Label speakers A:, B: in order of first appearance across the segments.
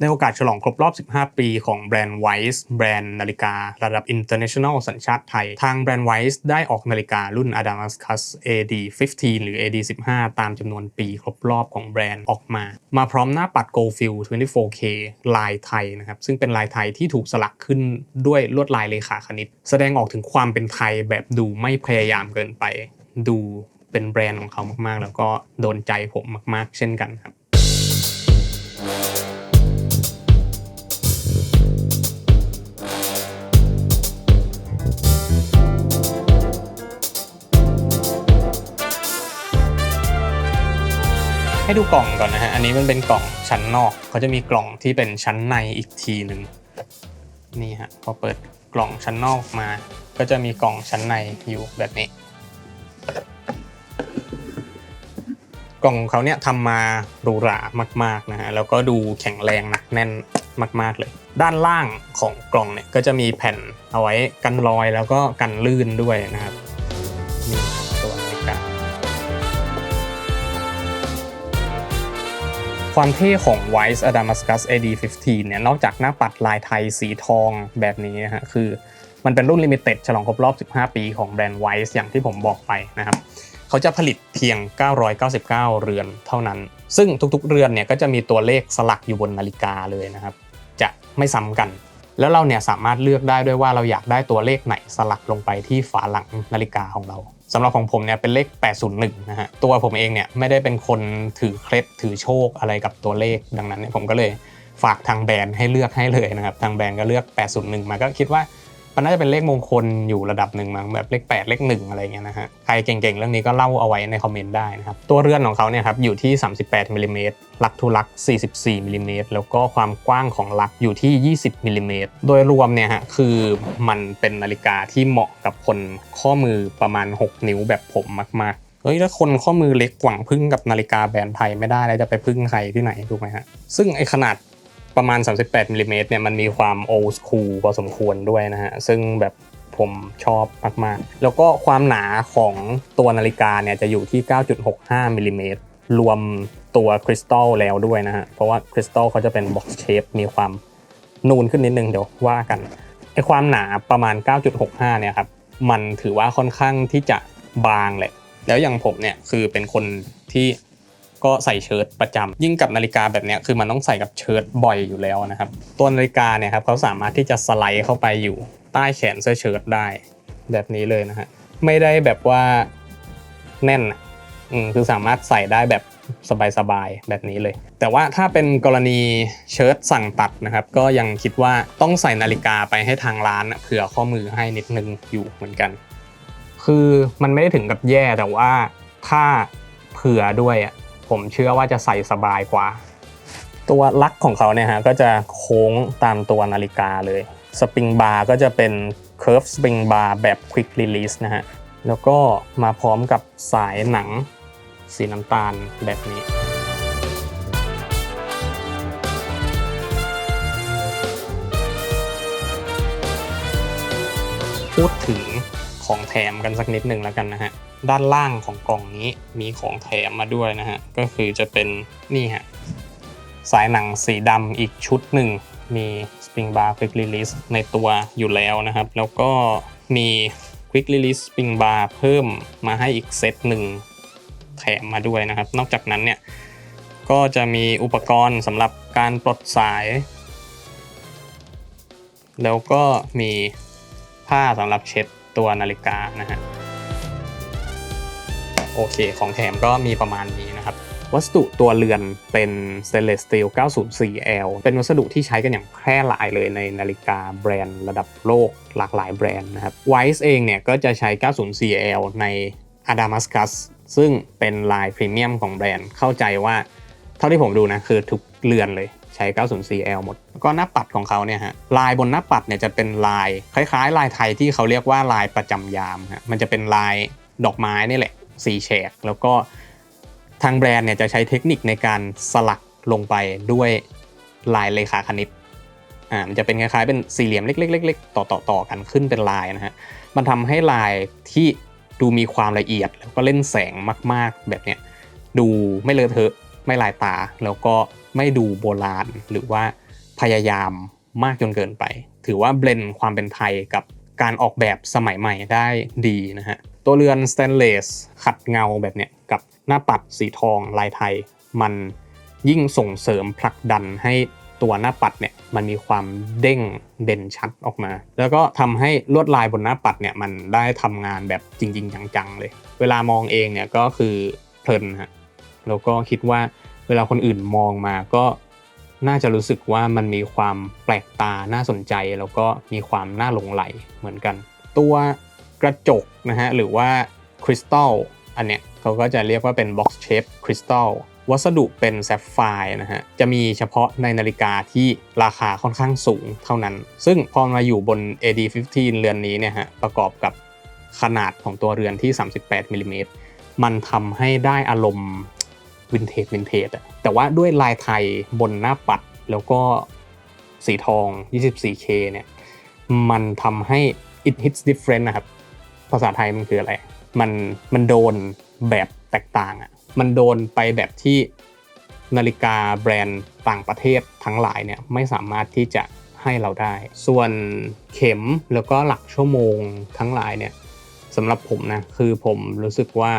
A: ในโอกาสฉลองครบรอบ 15 ปีของแบรนด์ Wise แบรนด์นาฬิการะดับ international สัญชาติไทย ทางแบรนด์ Wise ได้ออกนาฬิการุ่น Adamascus AD15 หรือ AD15 ตามจำนวนปีครบรอบของแบรนด์ออกมา มาพร้อมหน้าปัด Gold Fill 24K ลายไทยนะครับ ซึ่งเป็นลายไทยที่ถูกสลักขึ้นด้วยลวดลายเลขาคณิต แสดงออกถึงความเป็นไทยแบบดูไม่พยายามเกินไป ดูเป็นแบรนด์ของเขามากๆ แล้วก็โดนใจผมมาก ๆ เช่นกันครับ ให้ดูกล่องก่อนนะฮะ อันนี้มันเป็นกล่องชั้นนอก เขาจะมีกล่องที่เป็นชั้นในอีกทีหนึ่งนี่ฮะ พอเปิดกล่องชั้นนอกมา ก็จะมีกล่องชั้นในอยู่แบบนี้ กล่องของเขาเนี่ยทำมาหรูหรามาก ๆนะฮะ แล้วก็ดูแข็งแรงหนักแน่นมาก ๆเลย ด้านล่างของกล่องเนี่ยก็จะมีแผ่นเอาไว้กันรอยแล้วก็กันลื่นด้วยนะครับ ความเท่ของ Wise Adamascus AD15 เนี่ยนอกจากหน้าปัดลายไทยสีทองแบบนี้นะฮะคือมันเป็นรุ่นลิมิเต็ดฉลองครบรอบ 15 ปีของแบรนด์ Wise อย่างที่ผมบอกไปนะครับเขาจะผลิตเพียง 999 เรือนเท่านั้น ซึ่งทุกๆ เรือนเนี่ยก็จะมีตัวเลขสลักอยู่บนนาฬิกาเลยนะครับ จะไม่ซ้ำกัน แล้วเราเนี่ยสามารถเลือกได้ด้วยว่าเราอยากได้ตัวเลขไหนสลักลงไปที่ฝาหลังนาฬิกาของเรา สำหรับของผมเนี่ยเป็นเลข 801 นะฮะ ตัวผมเองเนี่ยไม่ได้เป็นคนถือเคล็ดถือโชคอะไรกับตัวเลข ดังนั้นเนี่ยผมก็เลยฝากทางแบรนด์ให้เลือกให้เลยนะครับ ทางแบรนด์ก็เลือก 801 มาก็คิดว่า มันน่าจะเป็นเลขมงคลอยู่ระดับหนึ่งมั้งแบบเลข8เลข1อะไรเงี้ยนะฮะใครเก่งๆ เรื่องนี้ก็เล่าเอาไว้ในคอมเมนต์ได้นะครับตัวเรือนของเขาเนี่ยครับอยู่ที่ 38มิลลิเมตรลักทุลัก 44มิลลิเมตรแล้วก็ความกว้างของลักอยู่ที่ 20มิลลิเมตรโดยรวมเนี่ยฮะคือมันเป็นนาฬิกาที่เหมาะกับคนข้อมือประมาณ 6 นิ้วแบบผมมากๆเฮ้ยถ้าคนข้อมือเล็กหวังพึ่งกับนาฬิกาแบรนด์ไทยไม่ได้แล้วจะไปพึ่งใครที่ไหนถูกไหมฮะซึ่งไอขนาด ประมาณ 38มิลลิเมตรเนี่ยมันมีความโอ s คูลพอสมควรด้วยนะฮะ ซึ่งแบบผมชอบมาก ๆ แล้วก็ความหนาของตัวนาฬิกาเนี่ยจะอยู่ที่ 9.65มิลลิเมตรรวมตัวคริสตัลแล้วด้วยนะฮะ เพราะว่าคริสตัลเขาจะเป็นบ็อกซ์เชฟมีความนูนขึ้นนิดนึงเดี๋ยวว่ากันไอความหนาประมาณ 9.65 เนี่ยครับ มันถือว่าค่อนข้างที่จะบางแหละแล้วอย่างผมเนี่ยคือเป็นคนที่ ก็ใส่เชิ้ตประจำยิ่งกับนาฬิกาแบบนี้คือมันต้องใส่กับเชิ้ตบ่อยอยู่แล้วนะครับ ตัวนาฬิกาเนี่ยครับเขาสามารถที่จะสไลด์เข้าไปอยู่ใต้แขนเสื้อเชิ้ตได้แบบนี้เลยนะฮะไม่ได้แบบว่าแน่นอืมคือสามารถใส่ได้แบบสบายๆแบบนี้เลย แต่ว่าถ้าเป็นกรณีเชิ้ตสั่งตัดนะครับ ก็ยังคิดว่าต้องใส่นาฬิกาไปให้ทางร้านเผื่อข้อมือให้นิดนึงอยู่เหมือนกัน คือมันไม่ได้ถึงกับแย่แต่ว่าถ้าเผื่อด้วยอะ ผมเชื่อว่าจะใส่สบายกว่า ตัวลักของเขาเนี่ยฮะก็จะโค้งตามตัวนาฬิกาเลยสปริงบาร์ก็จะเป็น Curve Spring Bar แบบ Quick Release นะฮะแล้วก็มาพร้อมกับสายหนังสีน้ำตาลแบบนี้ พูดถึง ของแถมกันสักนิดหนึ่งแล้วกันนะฮะ ด้านล่างของกล่องนี้มีของแถมมาด้วยนะฮะ ก็คือจะเป็นนี่ฮะสายหนังสีดำอีกชุดหนึ่ง มี Spring Bar Quick Release ในตัวอยู่แล้วนะครับ แล้วก็มี Quick Release Spring Bar เพิ่มมาให้อีกเซตหนึ่งแถมมาด้วยนะครับ นอกจากนั้นเนี่ยก็จะมีอุปกรณ์สำหรับการปลดสาย แล้วก็มีผ้าสำหรับเช็ด ตัวนาฬิกานะฮะโอเค ของแถมก็มีประมาณนี้นะครับ วัสดุตัวเรือนเป็น stainless steel 904L เป็นวัสดุที่ใช้กันอย่างแพร่หลายเลยในนาฬิกาแบรนด์ระดับโลกหลากหลายแบรนด์นะครับ Wise เองเนี่ยก็จะใช้ 904L ใน Adamascus ซึ่งเป็นลายพรีเมียมของแบรนด์เข้าใจว่า เท่าที่ผมดูนะคือทุกเรือนเลย ใช้ 904L หมด ก็หน้าปัดของเขาเนี่ยฮะลายบนหน้าปัดเนี่ยจะเป็นลายคล้ายๆ ลายไทยที่เขาเรียกว่าลายประจำยามฮะมันจะเป็นลายดอกไม้นี่แหละสีแฉกแล้วก็ทางแบรนด์เนี่ยจะใช้เทคนิคในการสลักลงไปด้วยลายเลขาคณิตอ่ามันจะเป็นคล้ายๆเป็นสี่เหลี่ยมเล็กๆๆๆต่อๆต่อกันขึ้นเป็นลายนะฮะมันทำให้ลายที่ดูมีความละเอียดแล้วก็เล่นแสงมาก ๆ แบบเนี้ยดูไม่เลอะเทอะ ไม่ลายตา แล้วก็ไม่ดูโบราณ หรือว่าพยายามมากจนเกินไป ถือว่าเบลนความเป็นไทยกับการออกแบบสมัยใหม่ได้ดีนะฮะ ตัวเรือนสแตนเลสขัดเงาแบบเนี้ยกับหน้าปัดสีทองลายไทย มันยิ่งส่งเสริมผลักดันให้ตัวหน้าปัดเนี่ยมันมีความเด้งเด่นชัดออกมา แล้วก็ทำให้ลวดลายบนหน้าปัดเนี่ยมันได้ทำงานแบบจริง ๆ จังๆเลย เวลามองเองเนี่ยก็คือเพลินฮะ แล้วก็คิดว่าเวลาคนอื่นมองมาก็น่าจะรู้สึกว่ามันมีความแปลกตาน่าสนใจ แล้วก็มีความน่าหลงไหลเหมือนกัน ตัวกระจกนะฮะหรือว่าคริสตัลอันเนี้ยเขาก็จะเรียกว่าเป็น box shape crystal วัสดุเป็นแซฟไฟร์นะฮะ จะมีเฉพาะในนาฬิกาที่ราคาค่อนข้างสูงเท่านั้น ซึ่งพอมาอยู่บน AD15 เรือนนี้เนี่ยฮะ ประกอบกับขนาดของตัวเรือนที่ 38มิลลิเมตรมันทำให้ได้อารมณ์ วินเทจวินเทจอะแต่ว่าด้วยลายไทยบนหน้าปัดแล้วก็สีทอง 24K เนี่ย มันทำให้ it hits different นะครับ ภาษาไทยมันคืออะไร มันมันโดนแบบแตกต่างอะมันโดนไปแบบที่นาฬิกาแบรนด์ต่างประเทศทั้งหลายเนี่ยไม่สามารถที่จะให้เราได้ ส่วนเข็มแล้วก็หลักชั่วโมงทั้งหลายเนี่ยสำหรับผมนะ คือผมรู้สึกว่า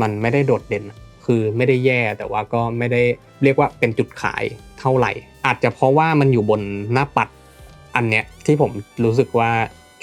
A: มันไม่ได้โดดเด่น คือไม่ได้แย่แต่ว่าก็ไม่ได้เรียกว่าเป็นจุดขายเท่าไหร่ อาจจะเพราะว่ามันอยู่บนหน้าปัดอันเนี้ยที่ผมรู้สึกว่า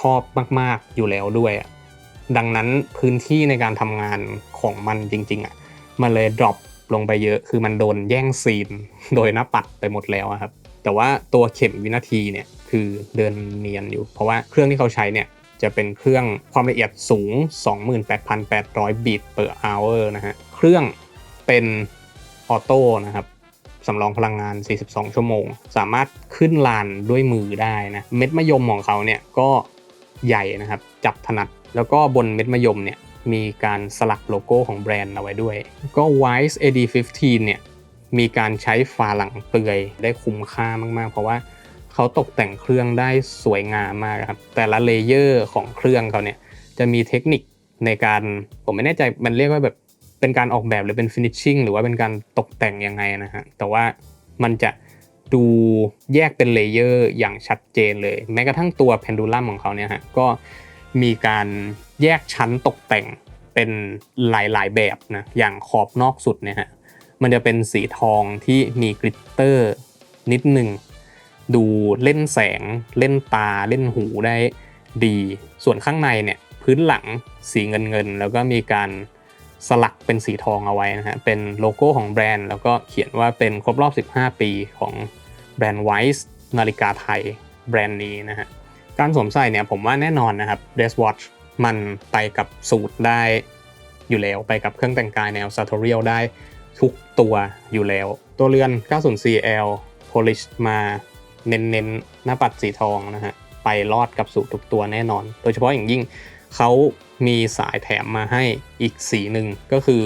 A: ชอบมาก ๆอยู่แล้วด้วยอะดังนั้นพื้นที่ในการทำงานของมันจริง ๆอะมันเลยดรอปลงไปเยอะ คือมันโดนแย่งซีนโดยหน้าปัดไปหมดแล้วครับ แต่ว่าตัวเข็มวินาทีเนี่ยคือเดินเนียนอยู่ เพราะว่าเครื่องที่เขาใช้เนี่ยจะเป็นเครื่องความละเอียดสูง 28,800 บิต per hour นะฮะ เครื่อง เป็นออโต้นะครับสำรองพลังงาน 42 ชั่วโมง สามารถขึ้นลานด้วยมือได้นะเม็ดมะยมของเขาเนี่ยก็ใหญ่นะครับจับถนัด แล้วก็บนเม็ดมะยมเนี่ยมีการสลักโลโก้ของแบรนด์เอาไว้ด้วย ก็ Wise AD15 เนี่ยมีการใช้ฝาหลังเปลือยได้คุ้มค่ามากๆ เพราะว่าเขาตกแต่งเครื่องได้สวยงามมากครับแต่ละเลเยอร์ของเครื่องเขาเนี่ยจะมีเทคนิคในการผมไม่แน่ใจมันเรียกว่าแบบ เป็นการออกแบบหรือเป็นฟินิชชิ่งหรือว่าเป็นการตกแต่งยังไงนะฮะ แต่ว่ามันจะดูแยกเป็นเลเยอร์อย่างชัดเจนเลย แม้กระทั่งตัวเพนดูลัมของเขาเนี่ยฮะ ก็มีการแยกชั้นตกแต่งเป็นหลายๆแบบนะ อย่างขอบนอกสุดเนี่ยฮะ มันจะเป็นสีทองที่มีกริตเตอร์นิดหนึ่ง ดูเล่นแสง เล่นตา เล่นหูได้ดี ส่วนข้างในเนี่ยพื้นหลังสีเงินเงินแล้วก็มีการ สลักเป็นสีทองเอาไว้นะฮะ เป็นโลโก้ของแบรนด์ แล้วก็เขียนว่าเป็นครบรอบ 15 ปีของแบรนด์ Wise นาฬิกาไทยแบรนด์นี้นะฮะ การสวมใส่เนี่ยผมว่าแน่นอนนะครับ Dress Watch มันไปกับสูตรได้อยู่แล้ว ไปกับเครื่องแต่งกายแนว sartorial ได้ทุกตัวอยู่แล้ว ตัวเรือน 90CL polish มาเน้นๆหน้าปัดสีทองนะฮะ ไปรอดกับสูตรทุกตัวแน่นอน โดยเฉพาะอย่างยิ่ง เขามีสายแถมมาให้อีกสีหนึ่งก็คือ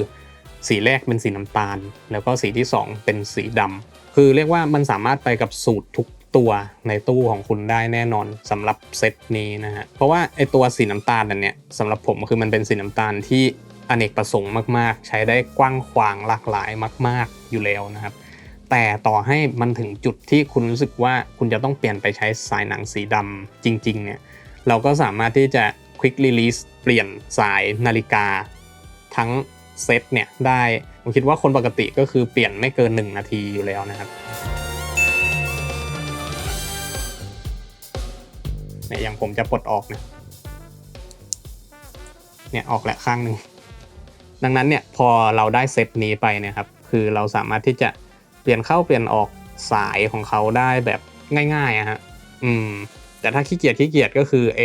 A: สีแรกเป็นสีน้ำตาล แล้วก็สีที่ 2 เป็นสีดำคือเรียกว่ามันสามารถไปกับสูตรทุกตัวในตู้ของคุณได้แน่นอนสำหรับเซตนี้นะฮะเพราะว่าไอตัวสีน้ำตาลอันเนี้ยสำหรับผมคือมันเป็นสีน้ำตาลที่อเนกประสงค์มาก ๆ ใช้ได้กว้างขวางหลากหลายมาก ๆ อยู่แล้วนะครับ แต่ต่อให้มันถึงจุดที่คุณรู้สึกว่าคุณจะต้องเปลี่ยนไปใช้สายหนังสีดำจริง ๆ เนี่ย เราก็สามารถที่จะ quick release เปลี่ยนสายนาฬิกา ทั้งเซตเนี่ยได้ผมคิดว่าคนปกติก็คือเปลี่ยนไม่เกิน 1 นาทีอยู่แล้วนะครับเนี่ยอย่างผมจะปลดออกเนี่ยเนี่ยออกแหละข้างหนึ่งดังนั้นเนี่ยพอเราได้เซตนี้ไปเนี่ยครับคือเราสามารถที่จะเปลี่ยนเข้าเปลี่ยนออกสายของเขาได้แบบง่ายๆอะฮะอืม แต่ถ้าขี้เกียจขี้เกียจก็คือไอ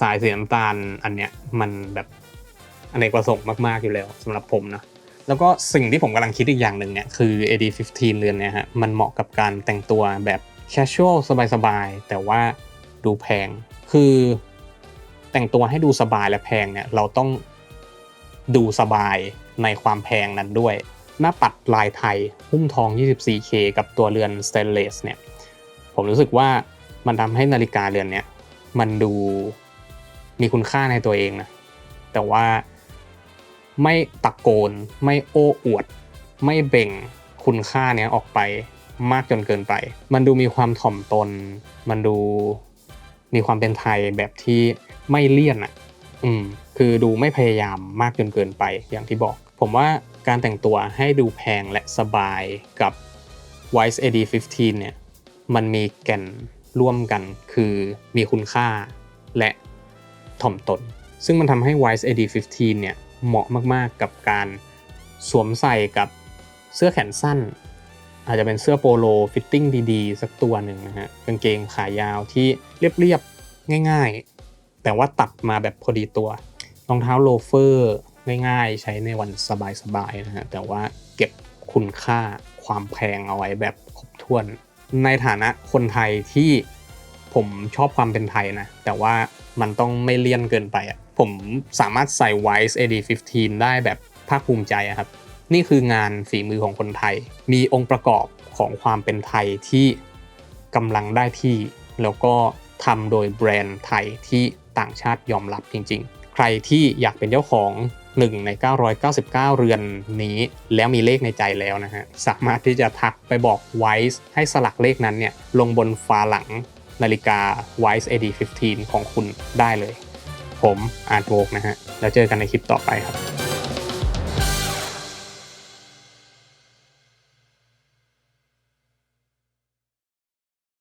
A: สายสีน้ำตาลอันเนี้ยมันแบบอเนกประสงค์มากๆอยู่แล้วสำหรับผมนะแล้วก็สิ่งที่ผมกำลังคิดอีกอย่างหนึ่งเนี่ยคือ AD15 เรือนเนี่ยฮะมันเหมาะกับการแต่งตัวแบบ casual สบายๆแต่ว่าดูแพง คือแต่งตัวให้ดูสบายและแพงเนี่ยเราต้องดูสบายในความแพงนั้นด้วย หน้าปัดลายไทยหุ้มทอง 24K กับตัวเรือนสเตนเลสเนี่ยผมรู้สึกว่า มันทำให้นาฬิกาเรือนเนี้ยมันดูมีคุณค่าในตัวเองนะแต่ว่าไม่ตะโกน ไม่โอ้อวด ไม่เบ่งคุณค่าเนี้ยออกไปมากจนเกินไป มันดูมีความถ่อมตน มันดูมีความเป็นไทยแบบที่ไม่เลี่ยนอะ อืม คือดูไม่พยายามมากจนเกินไปอย่างที่บอก ผมว่าการแต่งตัวให้ดูแพงและสบายกับ Wise AD15 เนี่ย มันมีแก่น ร่วมกันคือมีคุณค่าและถ่อมตน ซึ่งมันทำให้ Wise AD15 เนี่ยเหมาะมากๆกับการสวมใส่กับเสื้อแขนสั้น อาจจะเป็นเสื้อโปโลฟิตติ้งดีๆ สักตัวหนึ่งนะฮะกางเกงขายาวที่เรียบๆ ง่ายๆ แต่ว่าตัดมาแบบพอดีตัวรองเท้าโลเฟอร์ง่ายๆ ใช้ในวันสบายๆนะฮะแต่ว่าเก็บคุณค่าความแพงเอาไว้แบบครบถ้วน ในฐานะคนไทยที่ผมชอบความเป็นไทยนะ แต่ว่ามันต้องไม่เลี่ยนเกินไปอะผมสามารถใส่ Wise AD15 ได้แบบภาคภูมิใจครับ นี่คืองานฝีมือของคนไทย มีองค์ประกอบของความเป็นไทยที่กำลังได้ที่ แล้วก็ทำโดยแบรนด์ไทยที่ต่างชาติยอมรับจริงๆ ใครที่อยากเป็นเจ้าของ 1 ใน 999 เรือนนี้ แล้วมีเลขในใจแล้วนะฮะ สามารถที่จะทักไปบอกไวซ์ให้สลักเลขนั้นเนี่ยลงบนฝาหลังนาฬิกา Wise AD15 ของคุณได้เลย ผมอาร์ตโวกนะฮะ แล้วเจอกันในคลิปต่อไปครับ